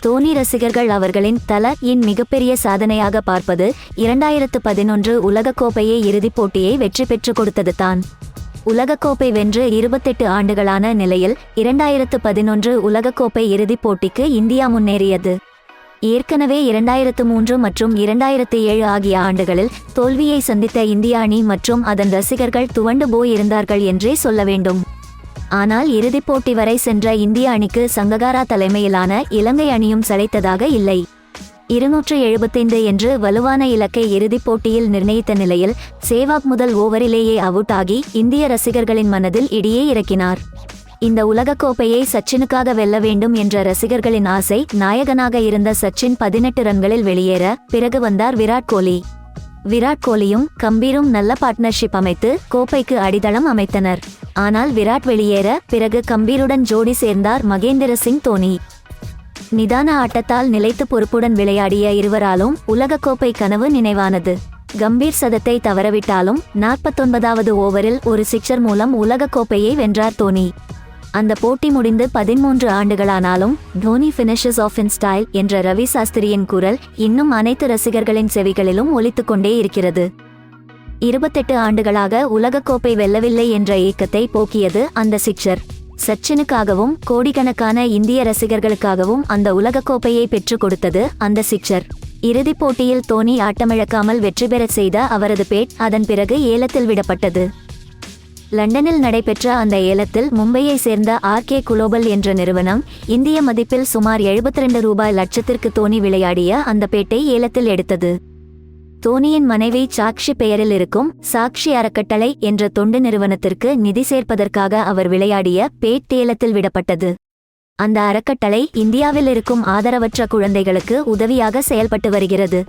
தோனி ரசிகர்கள் அவர்களின் தல இன் மிகப்பெரிய சாதனையாக பார்ப்பது இரண்டாயிரத்து பதினொன்று உலகக்கோப்பையை இறுதிப் போட்டியை வெற்றி பெற்றுக் கொடுத்தது தான். உலகக்கோப்பை வென்று இருபத்தெட்டு ஆண்டுகளான நிலையில் இரண்டாயிரத்து பதினொன்று உலகக்கோப்பை இறுதிப் போட்டிக்கு இந்தியா முன்னேறியது. ஏற்கனவே இரண்டாயிரத்து மூன்று மற்றும் இரண்டாயிரத்து ஏழு ஆகிய ஆண்டுகளில் தோல்வியை சந்தித்த இந்திய அணி மற்றும் அதன் ரசிகர்கள் துவண்டு போயிருந்தார்கள் என்றே சொல்ல வேண்டும். ஆனால் இறுதிப் போட்டி வரை சென்ற இந்திய அணிக்கு சங்ககாரா தலைமையிலான இலங்கை அணியும் சளைத்ததாக இல்லை. இருநூற்று எழுபத்தைந்து என்று வலுவான இலக்கை இறுதிப் போட்டியில் நிர்ணயித்த நிலையில் சேவாக் முதல் ஓவரிலேயே அவுட் ஆகி இந்திய ரசிகர்களின் மனதில் இடியே இறக்கினார். இந்த உலகக்கோப்பையை சச்சினுக்காக வெல்ல வேண்டும் என்ற ரசிகர்களின் ஆசை நாயகனாக இருந்த சச்சின் பதினெட்டு ரன்களில் வெளியேற பிறகு வந்தார் விராட் கோலி. விராட் கோலியும் கம்பீரும் நல்ல பார்ட்னர்ஷிப் அமைத்து கோப்பைக்கு அடித்தளம் அமைத்தனர். ஆனால் விராட் வெளியேற பிறகு கம்பீருடன் ஜோடி சேர்ந்தார் மகேந்திர சிங் தோனி. நிதான ஆட்டத்தால் நிலைத்து பொறுப்புடன் விளையாடிய இருவராலும் உலகக்கோப்பை கனவு நினைவானது. கம்பீர் சதத்தை தவறவிட்டாலும் நாற்பத்தொன்பதாவது ஓவரில் ஒரு சிக்சர் மூலம் உலகக்கோப்பையை வென்றார் தோனி. அந்த போட்டி முடிந்து பதிமூன்று ஆண்டுகளானாலும் Dhoni finishes off in style என்ற ரவி சாஸ்திரியின் குரல் இன்னும் அனைத்து ரசிகர்களின் செவிகளிலும் ஒலித்துக்கொண்டே இருக்கிறது. இருபத்தெட்டு ஆண்டுகளாக உலகக்கோப்பை வெல்லவில்லை என்ற ஏக்கத்தை போக்கியது அந்த சிக்சர். சச்சினுக்காகவும் கோடிக்கணக்கான இந்திய ரசிகர்களுக்காகவும் அந்த உலகக்கோப்பையை பெற்றுக் கொடுத்தது அந்த சிக்சர். இறுதிப் போட்டியில் தோனி ஆட்டமிழக்காமல் வெற்றி பெறச் செய்த அவரது பேட் அதன் பிறகு ஏலத்தில் விடப்பட்டது. லண்டனில் நடைபெற்ற அந்த ஏலத்தில் மும்பையை சேர்ந்த ஆர்கே குளோபல் என்ற நிறுவனம் இந்திய மதிப்பில் சுமார் 72 ரூபாய் லட்சத்திற்கு தோனி விளையாடிய அந்த பேட்டை ஏலத்தில் எடுத்தது. தோனியின் மனைவி சாக்ஷி பெயரில் இருக்கும் சாக்ஷி அறக்கட்டளை என்ற தொண்டு நிறுவனத்திற்கு நிதி சேர்ப்பதற்காக அவர் விளையாடிய பேட் தேலத்தில் விடப்பட்டது. அந்த அறக்கட்டளை இந்தியாவில் இருக்கும் ஆதரவற்ற குழந்தைகளுக்கு உதவியாக செயல்பட்டு வருகிறது.